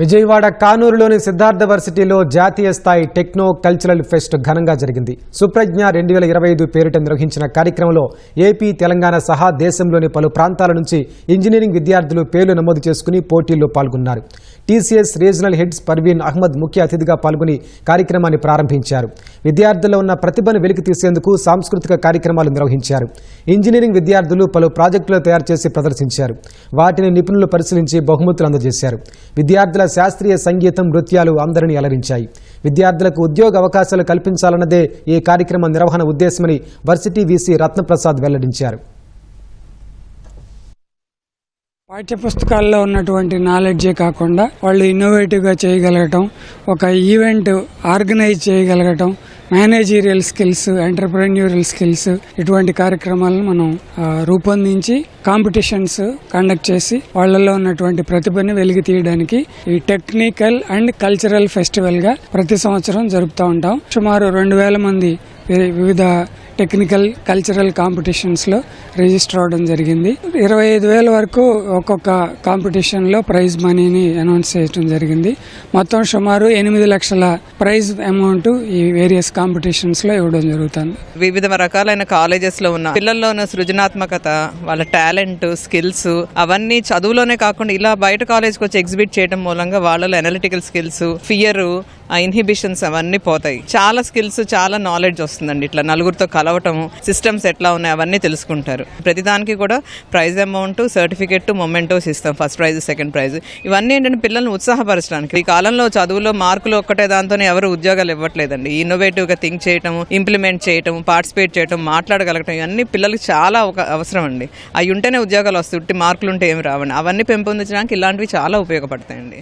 విజయవాడ కానూరులోని సిద్ధార్థ వర్సిటీలో జాతీయ స్థాయి techno cultural fest ఘనంగా జరిగింది. సుప్రజ్ఞ రెండు వేల ఇరవై ఐదు పేరిట నిర్వహించిన కార్యక్రమంలో ఏపీ తెలంగాణ సహా దేశంలోని పలు ప్రాంతాల నుంచి ఇంజనీరింగ్ విద్యార్థులు పేర్లు నమోదు చేసుకుని పోటీల్లో పాల్గొన్నారు. TCS regional heads Parveen Ahmed ముఖ్య అతిథిగా పాల్గొని కార్యక్రమాన్ని ప్రారంభించారు. విద్యార్థుల్లో ఉన్న ప్రతిభను వెలికి తీసేందుకు సాంస్కృతిక కార్యక్రమాలు నిర్వహించారు. ఇంజనీరింగ్ విద్యార్థులు పలు ప్రాజెక్టులు తయారు చేసి ప్రదర్శించారు. వాటిని నిపుణులు పరిశీలించి బహుమతులు అందజేశారు. విద్యార్థుల శాస్త్రీయ సంగీతం నృత్యాలు అందరినీ అలరించాయి. విద్యార్థులకు ఉద్యోగ అవకాశాలు కల్పించాలన్నదే ఈ కార్యక్రమ నిర్వహణ ఉద్దేశమని వర్సిటీ వీసీ రత్నప్రసాద్ వెల్లడించారు. పాఠ్యపుస్తకాల్లో ఉన్నటువంటి నాలెడ్జే కాకుండా వాళ్ళు ఇన్నోవేటివ్గా చేయగలగటం ఒక ఈవెంట్ ఆర్గనైజ్ చేయగలగటం మేనేజీరియల్ స్కిల్స్ ఎంటర్ప్రెన్యూరియల్ స్కిల్స్ ఇటువంటి కార్యక్రమాలను మనం రూపొందించి కాంపిటీషన్స్ కండక్ట్ చేసి వాళ్ళల్లో ఉన్నటువంటి ప్రతిభని వెలికి తీయడానికి ఈ టెక్నికల్ అండ్ కల్చరల్ ఫెస్టివల్గా ప్రతి సంవత్సరం జరుపుతూ ఉంటాం. సుమారు రెండు వేల మంది వి- వివిధ టెక్నికల్ కల్చరల్ కాంపిటీషన్స్లో రిజిస్టర్ అవడం జరిగింది. ఇరవై ఐదు వేల వరకు ఒక్కొక్క కాంపిటీషన్లో ప్రైజ్ మనీని అనౌన్స్ చేయడం జరిగింది. మొత్తం సుమారు ఎనిమిది లక్షల ప్రైజ్ అమౌంట్ ఈ వేరియస్ కాంపిటీషన్స్లో ఇవ్వడం జరుగుతుంది. వివిధ రకాలైన కాలేజెస్లో ఉన్న పిల్లల్లో ఉన్న సృజనాత్మకత వాళ్ళ టాలెంట్ స్కిల్స్ అవన్నీ చదువులోనే కాకుండా ఇలా బయట కాలేజ్కి వచ్చి ఎగ్జిబిట్ చేయడం మూలంగా వాళ్ళలో అనలిటికల్ స్కిల్స్ ఫియర్ ఆ ఇన్హిబిషన్స్ అవన్నీ పోతాయి. చాలా స్కిల్స్ చాలా నాలెడ్జ్ వస్తుందండి ఇట్లా నలుగురితో కలవటము సిస్టమ్స్ ఎట్లా ఉన్నాయి అవన్నీ తెలుసుకుంటారు. ప్రతిదానికి కూడా ప్రైజ్ అమౌంట్ సర్టిఫికెట్ మొమెంటోస్ ఇస్తాం. ఫస్ట్ ప్రైజ్ సెకండ్ ప్రైజ్ ఇవన్నీ ఏంటంటే పిల్లల్ని ఉత్సాహపరచడానికి. ఈ కాలంలో చదువులో మార్కులు ఒక్కటే దాంతోనే ఎవరు ఉద్యోగాలు ఇవ్వట్లేదండి. ఇన్నోవేటివ్గా థింక్ చేయటం ఇంప్లిమెంట్ చేయటం పార్టిసిపేట్ చేయటం మాట్లాడగలగటం ఇవన్నీ పిల్లలకి చాలా ఒక అవసరం అండి. అవి ఉంటేనే ఉద్యోగాలు వస్తాయి. ఉట్టి మార్కులు ఉంటే ఏమి రావండి. అవన్నీ పెంపొందించడానికి ఇలాంటివి చాలా ఉపయోగపడతాయండి.